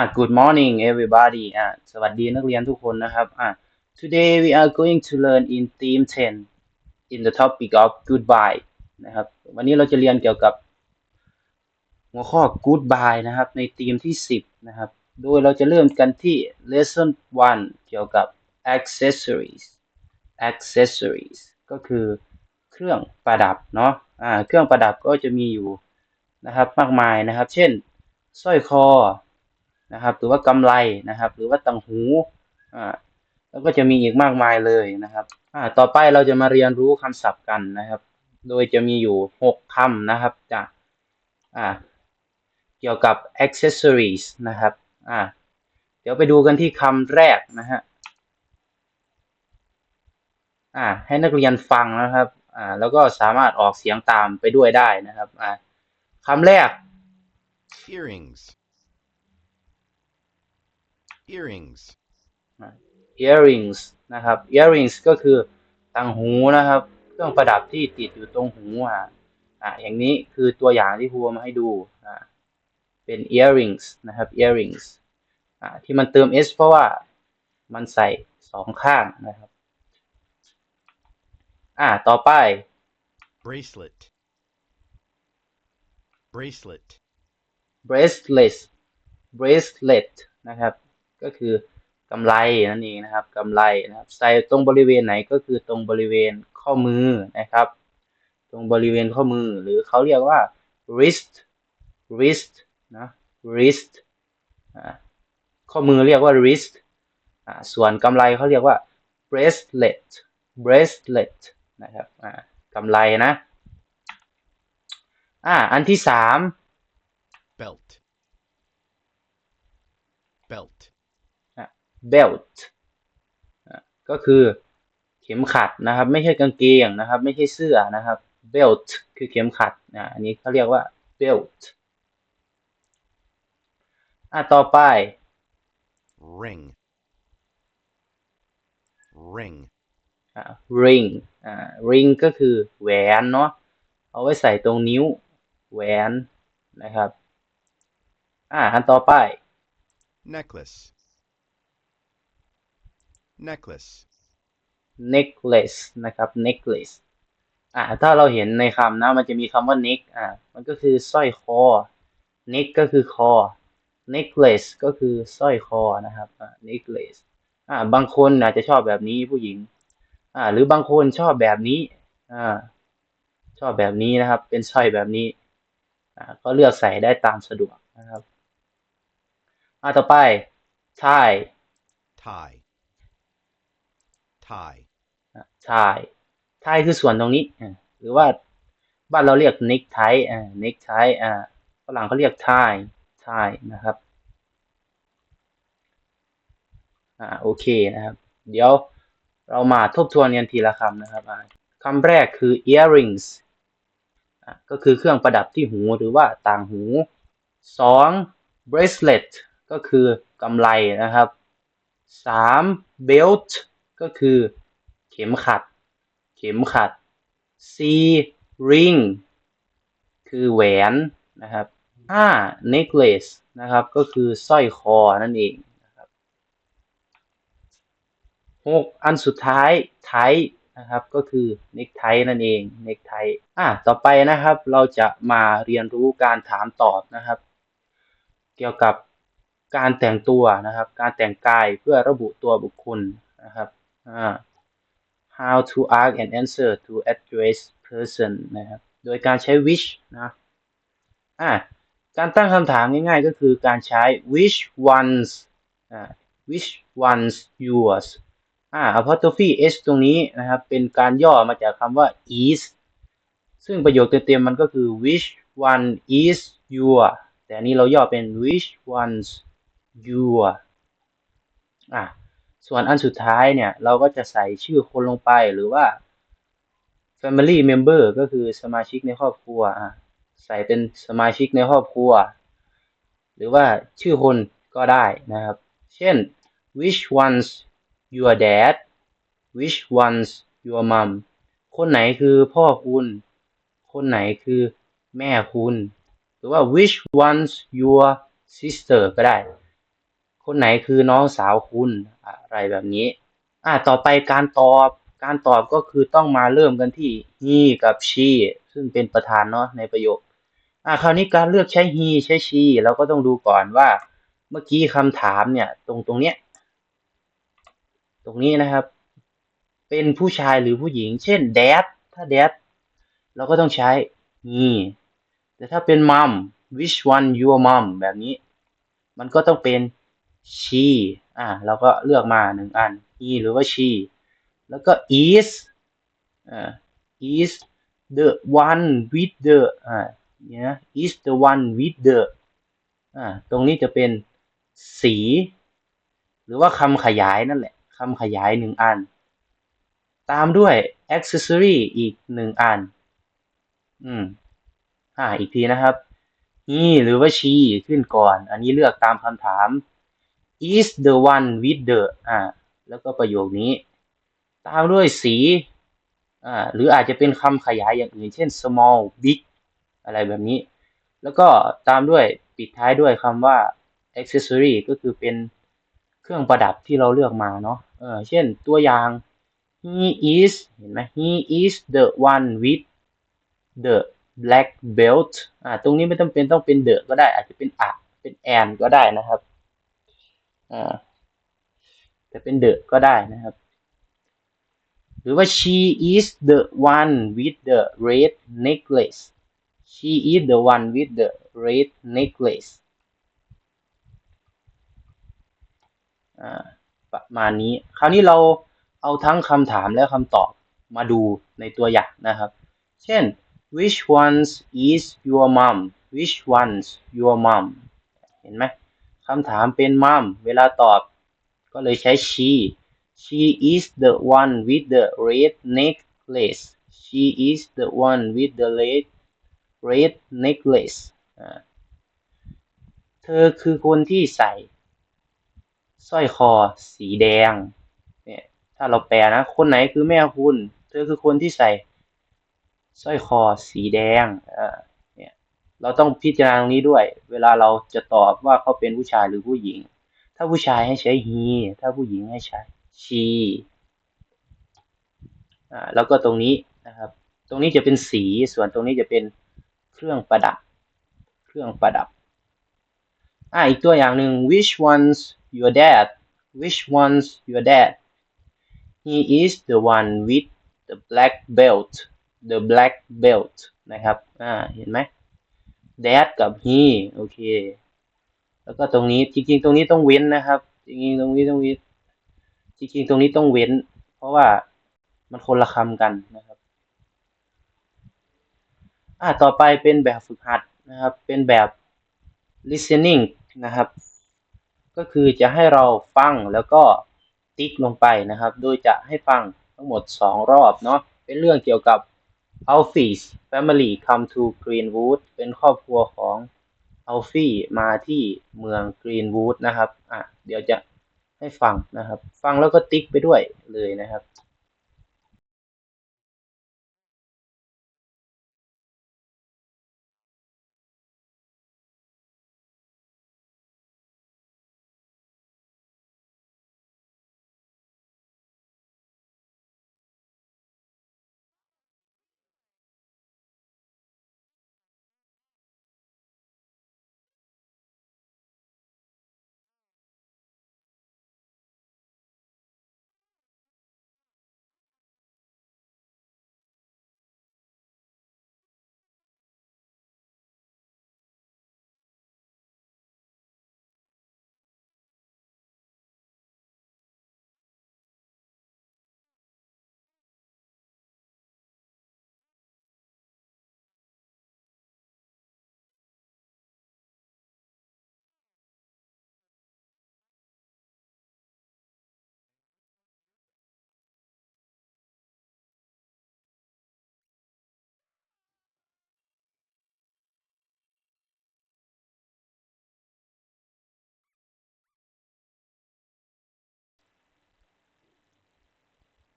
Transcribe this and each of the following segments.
อ่า good morning everybody อ่าสวัสดีนักเรียนทุกคนนะครับอ่า today we are going to learn in theme 10 in the topic of goodbye นะครับ วันนี้เราจะเรียนเกี่ยวกับ หัวข้อ goodbye นะครับ ในธีมที่ 10 นะครับ โดยเราจะเริ่มกันที่ lesson 1 เกี่ยวกับ accessories accessories ก็คือเครื่องประดับเนาะอ่าเครื่องประดับก็จะมีอยู่นะครับมากมายนะครับ เช่นสร้อยคอ นะครับหรือว่ากำไลนะครับ หรือว่าตังหูอ่าแล้วก็จะมีอีกมากมายเลยนะครับอ่าต่อไปเราจะมาเรียนรู้คำศัพท์กันนะครับ โดยจะมีอยู่หกคำนะครับจากอ่าเกี่ยวกับ accessories นะครับอ่าเดี๋ยวไปดูกันที่คำแรกนะฮะอ่าให้นักเรียนฟังนะครับอ่าแล้วก็สามารถออกเสียงตามไปด้วยได้นะครับอ่าคำแรก earrings earrings earrings นะครับ earrings ก็คือต่างหูนะครับ เครื่องประดับที่ติดอยู่ตรงหูอะอะอย่างนี้คือตัวอย่างที่ครูเอามาให้ดูอ่าเป็น earrings นะครับ earrings อ่าที่มันเติม s เพราะว่ามันใส่สองข้างนะครับ อ่าต่อไป bracelet bracelet bracelet bracelet นะครับ ก็คือกำไลนั่นเองนะครับกำไลนะครับ ใส่ตรงบริเวณไหนก็คือตรงบริเวณข้อมือนะครับ ตรงบริเวณข้อมือหรือเขาเรียกว่า wrist wrist นะ wrist ข้อมือเรียกว่า wrist ส่วนกำไลเขาเรียกว่า bracelet bracelet นะครับอ่ากำไลนะอ่าอันที่สาม belt belt belt อะก็คือเข็มขัดนะครับ ไม่ใช่กางเกงนะครับ ไม่ใช่เสื้อนะครับ belt คือเข็มขัดนะอันนี้เขาเรียกว่า belt อะต่อไป ring ring อะ ring อ่า ring ก็คือแหวนเนาะเอาไว้ใส่ตรงนิ้วแหวนนะครับ อ่าอันต่อไป necklace necklace necklace นะครับ necklace อ่าถ้าเราเห็นในคำนะ มันจะมีคำว่า neck อ่ามันก็คือสร้อยคอ neck ก็คือคอ necklace ก็คือสร้อยคอนะครับอ่า necklace อ่าบางคนอาจจะชอบแบบนี้ผู้หญิง อ่า หรือบางคนชอบแบบนี้ อ่า ชอบแบบนี้นะครับ เป็นสร้อยแบบนี้ อ่า ก็เลือกใส่ได้ตามสะดวกนะครับ อ่าต่อไป tie tie tie อะ tie tie คือส่วนตรงนี้ หรือว่าบ้านเราเรียก necktie อ่า necktie อ่าฝรั่งเขาเรียก tie tie นะครับ อ่า โอเคนะครับ เดี๋ยวเรามาทบทวนกันทีละคำนะครับคำแรกคือ earrings อก็คือเครื่องประดับที่หูหรือว่าต่างหูสอง bracelet ก็คือกำไลนะครับสาม belt ก็คือ เข็มขัด เข็มขัด C ring คือแหวนนะครับห้า necklace นะครับ ก็คือสร้อยคอนั่นเองนะครับหกอันสุดท้าย tie นะครับ ก็คือ necktie นั่นเอง necktie อะต่อไปนะครับ เราจะมาเรียนรู้การถามตอบนะครับ เกี่ยวกับการแต่งตัวนะครับ การแต่งกายเพื่อระบุตัวบุคคลนะครับ how to ask and answer to address person นะครับ โดยการใช้ which นะ อ่า การตั้งคำถามง่ายๆ ก็คือการใช้ which ones อ่า which ones yours อ่า apostrophe s ตรงนี้นะครับ เป็นการย่อมาจากคำว่า is ซึ่งประโยคเต็มๆมันก็คือ which one is your แต่อันนี้เราย่อเป็น which ones your อะ ส่วนอันสุดท้ายเนี่ย เราก็จะใส่ชื่อคนลงไปหรือว่า family member ก็คือสมาชิกในครอบครัวอะใส่เป็นสมาชิกในครอบครัว หรือว่าชื่อคนก็ได้นะครับ เช่น which ones your dad which ones your mom คนไหนคือพ่อคุณ คนไหนคือแม่คุณ หรือว่า which ones your sister ก็ได้ คนไหนคือน้องสาวคุณอะไรแบบนี้ อ่าต่อไปการตอบการตอบก็คือต้องมาเริ่มกันที่ he กับ she ซึ่งเป็นประธานเนาะในประโยค อ่าคราวนี้การเลือกใช้ he ใช้ she เราก็ต้องดูก่อนว่า เมื่อกี้คำถามเนี่ย ตรงตรงเนี้ย ตรงนี้นะครับ เป็นผู้ชายหรือผู้หญิง เช่น dad ถ้า dad เราก็ต้องใช้ he แต่ถ้าเป็น mom which one your mom แบบนี้ มันก็ต้องเป็น she อ่าเราก็เลือกมาหนึ่งอัน he หรือว่า she แล้วก็ is อ่า is the one with the อ่าเนี่ย is the one with the อ่าตรงนี้จะเป็นสี หรือว่าคำขยายนั่นแหละคำขยายหนึ่งอัน ตามด้วย accessory อีกหนึ่งอัน อืมอ่าอีกทีนะครับ he หรือว่า she ขึ้นก่อน อันนี้เลือกตามคำถาม is the one with the อ่า แล้วก็ประโยคนี้ ตามด้วยสี อ่า หรืออาจจะเป็นคำขยายอย่างอื่น เช่น small big อะไรแบบนี้ แล้วก็ตามด้วยปิดท้ายด้วยคำว่า accessory ก็คือเป็นเครื่องประดับที่เราเลือกมาเนาะ เออ เช่นตัวอย่าง he is เห็นไหม he is the one with the black belt อ่า ตรงนี้ไม่ต้องเป็นต้องเป็น the ก็ได้ อาจจะเป็นอะ เป็น and ก็ได้นะครับ จะเป็น the ก็ได้นะครับ หรือว่า she is the one with the red necklace she is the one with the red necklace อ่าประมาณนี้ คราวนี้เราเอาทั้งคำถามและคำตอบมาดูในตัวอย่างนะครับ เช่น which ones is your mom which ones your mom เห็นไหม คำถามเป็น mom เวลาตอบ ก็เลยใช้ she she is the one with the red necklace she is the one with the red red necklace เธอคือคนที่ใส่สร้อยคอสีแดง เนี่ย ถ้าเราแปลนะ คนไหนคือแม่คุณ เธอคือคนที่ใส่สร้อยคอสีแดงอ่า เราต้องพิจารณาตรงนี้ด้วย เวลาเราจะตอบว่าเขาเป็นผู้ชายหรือผู้หญิง ถ้าผู้ชายให้ใช้ he ถ้าผู้หญิงให้ใช้ she อ่าแล้วก็ตรงนี้นะครับ ตรงนี้จะเป็นสี ส่วนตรงนี้จะเป็นเครื่องประดับ เครื่องประดับ อ่าอีกตัวอย่างหนึ่ง which one's your dad which one's your dad he is the one with the black belt the black belt นะครับ อ่า เห็นไหม dad กับ he โอเค แล้วก็ตรงนี้จริง ๆ ตรงนี้ต้องเว้นนะครับ จริงๆ ตรงนี้ต้องเว้นจริง ๆ ตรงนี้ต้องเว้น เพราะว่ามันคนละคำกันนะครับ อ่าต่อไปเป็นแบบฝึกหัดนะครับ เป็นแบบ listening นะครับ ก็คือจะให้เราฟังแล้วก็ติ๊กลงไปนะครับ โดยจะให้ฟังทั้งหมด 2 รอบเนาะ เป็นเรื่องเกี่ยวกับ Alfie's family come to Greenwood เป็นครอบครัวของ Alfie มาที่เมือง Greenwood นะครับ อะ เดี๋ยวจะให้ฟังนะครับ ฟังแล้วก็ติ๊กไปด้วยเลยนะครับ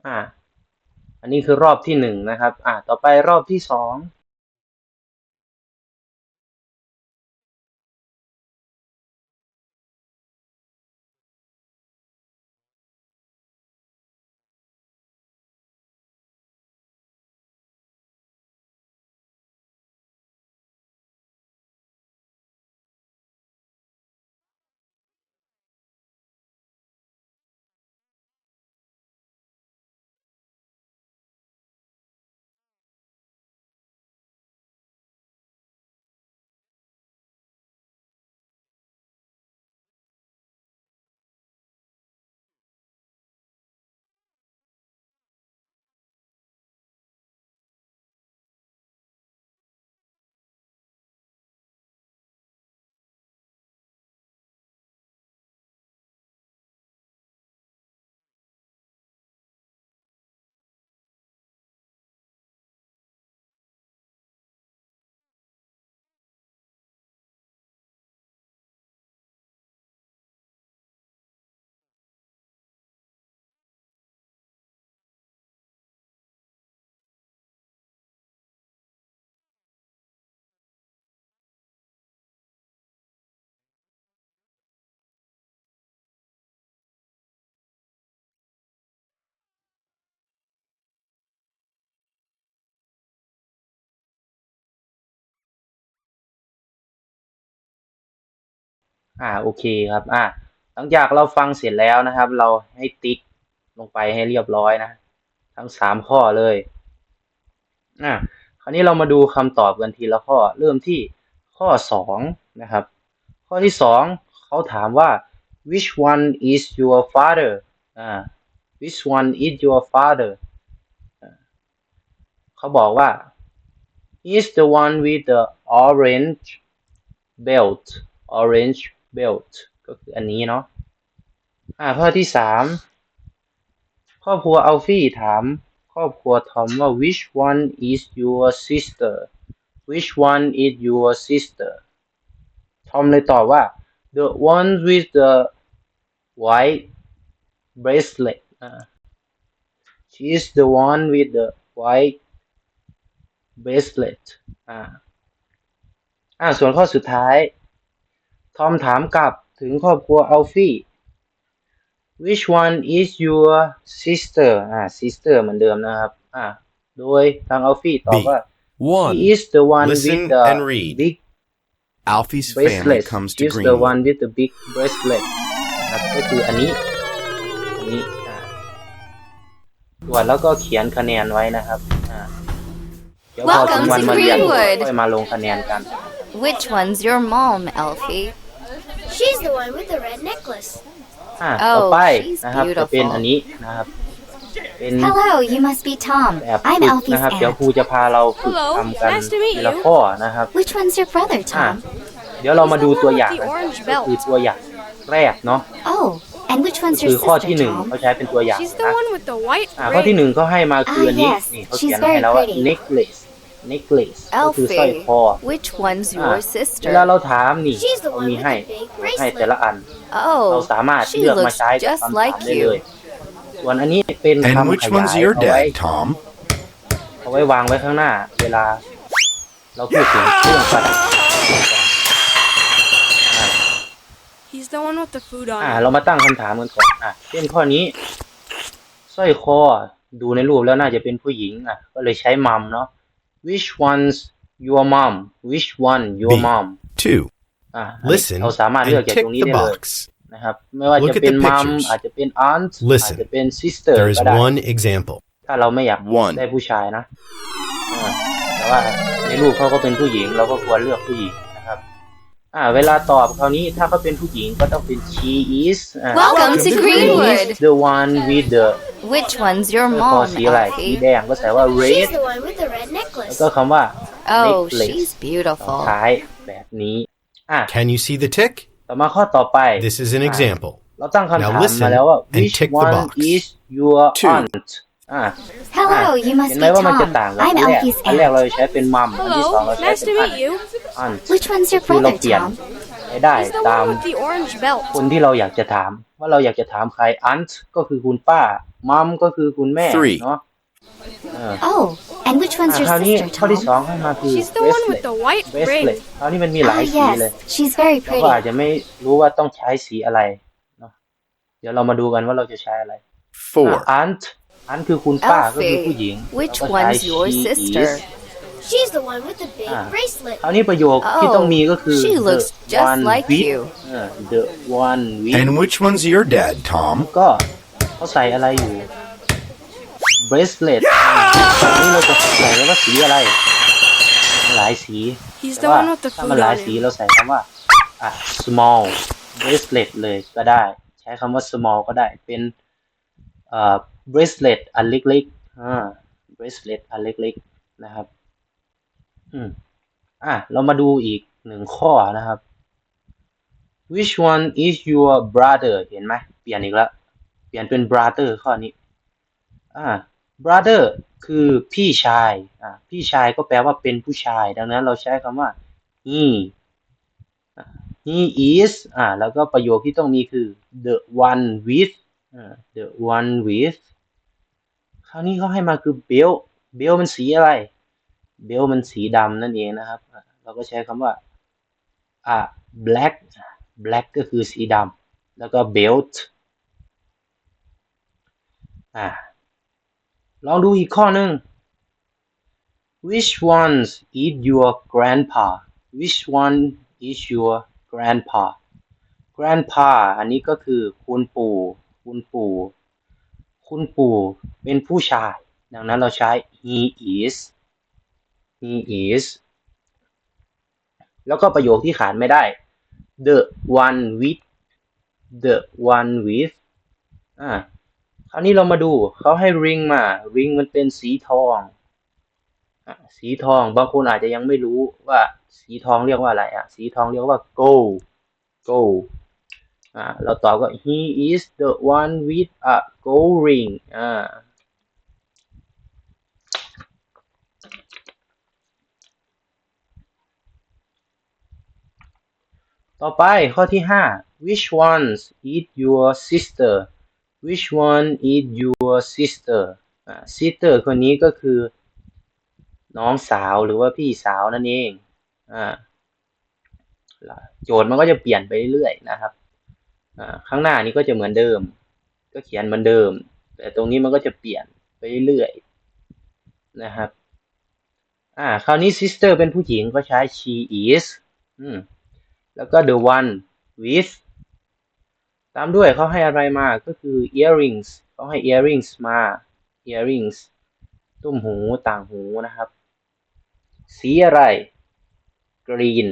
อ่า อันนี้คือรอบที่หนึ่งนะครับ อ่า ต่อไปรอบที่สอง อ่าโอเคครับ อ่า หลังจากเราฟังเสร็จแล้วนะครับ เราให้ติ๊กลงไปให้เรียบร้อยนะ ทั้งสามข้อเลยอ่าคราวนี้เรามาดูคำตอบกันทีละข้อ เริ่มที่ข้อสองนะครับ ข้อที่สองเขาถามว่า which one is your father อ่า which one is your father เขาบอกว่า is the one with the orange belt orange belt ก็คืออันนี้เนาะอ่าข้อที่สามครอบครัวอัลฟี่ถามครอบครัวทอมว่า which one is your sister which one is your sister ทอมเลยตอบว่า the one with the white bracelet she is the one with the white bracelet อ่าอ่าส่วนข้อสุดท้าย ทอมถามกลับถึงครอบครัวอัลฟี่ which one is your sister อ่า sister เหมือนเดิมนะครับ อ่า โดยทางอัลฟี่ตอบ B. ว่า One. he is the one Listen with the and read. big Alfie's family bracelet comes he to is the one Greenwood. with the big bracelet นะครับก็คืออันนี้ อันนี้ อ่าตรวจแล้วก็เขียนคะแนนไว้นะครับ อ่า เดี๋ยวพอถึง Welcome วัน to มาเรียน Greenwood ค่อยมาลงคะแนนกัน Which one's your mom, Elfie? She's the one with the red necklace. อ่า Oh, ต่อไป she's นะครับ จะ beautiful. เป็นอันนี้นะครับ เป็น Hello, you must be Tom. แบบ I'm ฝึก Elfie's นะครับ เดี๋ยว aunt. ครูจะพาเราฝึก Hello, ทำกัน nice to meet ทีละ you. ข้อนะครับ Which one's your brother, อ่า Tom? เดี๋ยวเรามาดู He's the ตัว one อย่าง with the นะ orange ก็คือ belt. ตัวอย่างแรกเนาะ Oh, and which ก็ one's คือ your ข้อที่ sister, หนึ่ง Tom? เขาใช้เป็นตัวอย่าง She's the นะ one with the white อ่าข้อที่ braid. หนึ่งเขาให้มาคืออันนี้ Ah, yes. นี่เขา She's เขียนให้แล้วว่า very pretty. necklace necklace ก็คือสร้อย Elfie, คอ which one's อ่า your เวลา sister? เราถามนี่ She's the เขา one มี with ให้ the big ให้แต่ละ bracelet. อันเรา Oh, สามารถ she เลือกมา looks ใช้กับ just คำถาม like ได้เลย you. ส่วนอันนี้เป็น And คำ which ขยาย one's your เอาไว้ dad, Tom? เอาไว้วางไว้ข้างหน้า เวลา เราพูดถึงเครื่องประดับอ่า He's the one with the food อ่า on. เรามาตั้งคำถามกันก่อนอะเช่นข้อนี้สร้อยคอดูในรูปแล้วน่าจะเป็นผู้หญิงอะ ก็เลยใช้มัมเนาะ which one's your mom which one your B. mom Two. อ่า Listen เราสามารถเลือก and จาก tick ตรงนี้ the ได้เลย box. นะครับไม่ว่า Look จะ at เป็น the มัม pictures. อาจจะเป็น aunt อาจ Listen. จะเป็น sister There is ก็ได้ one example. ถ้าเราไม่อยาก One. ได้ผู้ชายนะอ่าแต่ว่าในรูปเขาก็เป็นผู้หญิง เราก็ควรเลือกผู้หญิงนะครับ อ่า เวลาตอบคราวนี้ถ้าเขาเป็นผู้หญิงก็ต้องเป็น she is อ่า Welcome to she Greenwood. is the one with the Which one's your คอ mom, สีอะไรสี Elfie? แดงก็ใส่ว่า She's red the one with the red แล้ว necklace. ก็คำว่า Oh, necklace she's ต่อ beautiful. ท้ายแบบนี้ อะ Can you see the tick? ต่อมาข้อต่อไป This is an Ah. example. เราตั้งคำถาม Now listen มาแล้วว่า and which tick the one box. is your Two. aunt อ่า Hello, you เห็ must น be ไหมว่ามันจะ Tom. ต่างกับอั I'm นแรก Elfie's อันแรกเรา aunt. จะใช้เป็นมัมอันที่สอง Hello, เราใช้ nice เป็น to อัน meet you. aunt Which one's your คือเรา brother, เปลี่ยน Tom? ให้ได้ He's the ตาม one with the orange belt. คนที่เราอยากจะถาม ว่าเราอยากจะถามใคร aunt ก็คือคุณป้ามัมก็คือคุณแม่ Three. เนาะเออ Oh, and which อะ one's ค your ราวนี้ sister, ข้อที่ส Tom? องให้มาคือ She's the one with bracelet the white bracelet braid. คราวนี้มันมีหลาย Ah, สีเลย yes. She's very เราก็อาจ pretty. จะไม่รู้ว่าต้องใช้สีอะไรเนาะเดี๋ยวเรามาดูกันว่าเราจะใช้อะไร Four. อัน อันคือคุณป้าก็คือผู้หญิง Elfie, which เราก็ใช้ one's your she sister? is She's the one with the big Ah. bracelet. คราวนี้ประโยคที่ต้องมีก็คือ Oh, she looks the just one like with you. เออ the one with And which one's your dad, Tom? ก็เขาใส่อะไรอยู่ bracelet คราวนี้เราจะใส่แล้วว่าสีอะไร หลายสี He's แต่ the ว่า one with the ถ้า food มันหลาย on สี it. เราใส่คำว่าอะ small bracelet เลยก็ได้ ใช้คำว่า small ก็ได้เป็นเอ่อ bracelet อันเล็กๆอ่า bracelet อันเล็กๆนะครับ อืมอะเรามาดูอีกหนึ่งข้อนะครับ which one is your brother เห็นไหมเปลี่ยนอีกแล้ว เปลี่ยนเป็น brother ข้อนี้อ่า brother คือพี่ชายอ่าพี่ชายก็แปลว่าเป็นผู้ชาย ดังนั้นเราใช้คำว่า he he is อ่าแล้วก็ประโยคที่ต้องมีคือ the one with อ่า the one with คราวนี้เขาให้มาคือ belt belt มันสีอะไร belt มันสีดำนั่นเองนะครับ เราก็ใช้คำว่าอ่า black black ก็คือสีดำแล้วก็ belt อ่าลองดูอีกข้อหนึ่ง which ones is your grandpa which one is your grandpa grandpa อันนี้ก็คือคุณปู่ คุณปู่ คุณปู่เป็นผู้ชาย ดังนั้นเราใช้ he is he is แล้วก็ประโยคที่ขาดไม่ได้ the one with the one with อ่าคราวนี้เรามาดูเขาให้ ring มา ring มันเป็นสีทองอสีทอง บางคนอาจจะยังไม่รู้ว่าสีทองเรียกว่าอะไรอะ สีทองเรียกว่า gold gold อ่าเราตอบก็ he is the one with a gold ring อ่าต่อไปข้อที่ห้า which ones is your sister which one is your sister อ่า sister คนนี้ก็คือ น้องสาวหรือว่าพี่สาวนั่นเองอ่าโจทย์มันก็จะเปลี่ยนไปเรื่อยๆนะครับ ข้างหน้านี้ก็จะเหมือนเดิม ก็เขียนเหมือนเดิม แต่ตรงนี้มันก็จะเปลี่ยนไปเรื่อยๆนะครับ อ่า คราวนี้ sister เป็นผู้หญิงก็ใช้ she is อืมแล้วก็ the one with ตามด้วยเขาให้อะไรมาก็คือ earrings เขาให้ earrings มา earrings ตุ้มหูต่างหูนะครับ สีอะไร green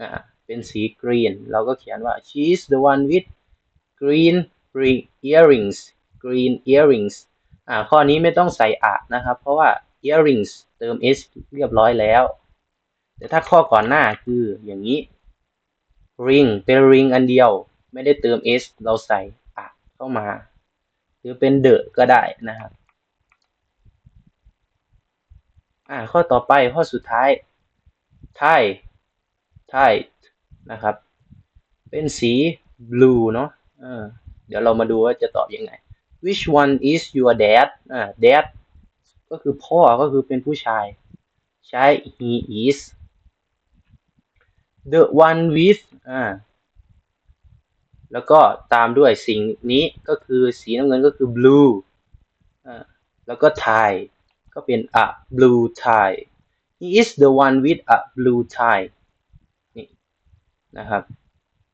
อ่า เป็นสี green เราก็เขียนว่า she's the one with green earrings green earrings อ่าข้อนี้ไม่ต้องใส่อะนะครับ เพราะว่า earrings เติม s เรียบร้อยแล้ว แต่ถ้าข้อก่อนหน้าคืออย่างนี้ ring เป็น ring อันเดียว ไม่ได้เติม s เราใส่อะเข้ามา หรือเป็น the ก็ได้นะครับอ่าข้อต่อไปข้อสุดท้าย tie tie นะครับ เป็นสี blue เนาะเดี๋ยวเรามาดูว่าจะตอบยังไง which one is your dad อ่า dad ก็คือพ่อก็คือเป็นผู้ชาย ใช้ he is the one with อ่าแล้วก็ตามด้วยสิ่งนี้ก็คือสีน้ำเงินก็คือ blue อ่าแล้วก็ tie ก็เป็น a blue tie he is the one with a blue tie นะครับ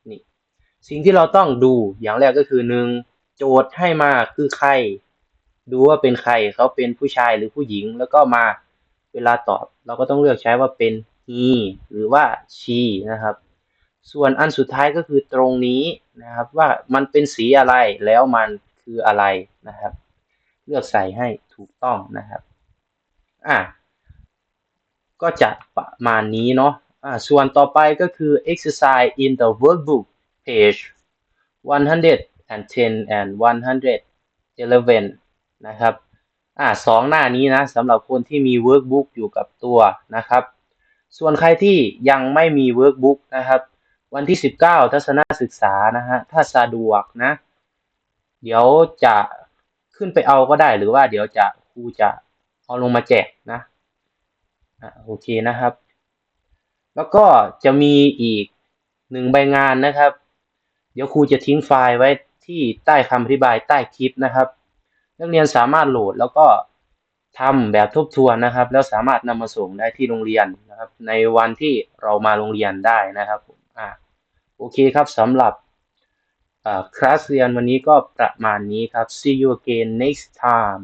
นี่สิ่งที่เราต้องดูอย่างแรกก็คือหนึ่งโจทย์ให้มาคือใคร ดูว่าเป็นใครเขาเป็นผู้ชายหรือผู้หญิง แล้วก็มาเวลาตอบ เราก็ต้องเลือกใช้ว่าเป็น he หรือว่า she นะครับ ส่วนอันสุดท้ายก็คือตรงนี้นะครับว่ามันเป็นสีอะไรแล้วมันคืออะไรนะครับ เลือกใส่ให้ถูกต้องนะครับอะก็จะประมาณนี้เนาะ ส่วนต่อไปก็คือ exercise in the workbook page 110 and 111 นะครับอ่าสองหน้านี้นะสำหรับคนที่มี workbook อยู่กับตัวนะครับ ส่วนใครที่ยังไม่มี workbook นะครับ วันที่ 19 ทัศนศึกษานะฮะถ้าสะดวกนะ เดี๋ยวจะขึ้นไปเอาก็ได้หรือว่าเดี๋ยวจะครูจะเอาลงมาแจกนะอ่าโอเคนะครับ แล้วก็จะมีอีกหนึ่งใบงานนะครับ เดี๋ยวครูจะทิ้งไฟล์ไว้ที่ใต้คำอธิบายใต้คลิปนะครับ นักเรียนสามารถโหลดแล้วก็ทำแบบทบทวนนะครับ แล้วสามารถนำมาส่งได้ที่โรงเรียนนะครับ ในวันที่เรามาโรงเรียนได้นะครับผมอ่าโอเคครับสำหรับคลาสเรียนวันนี้ก็ประมาณนี้ครับ see you again next time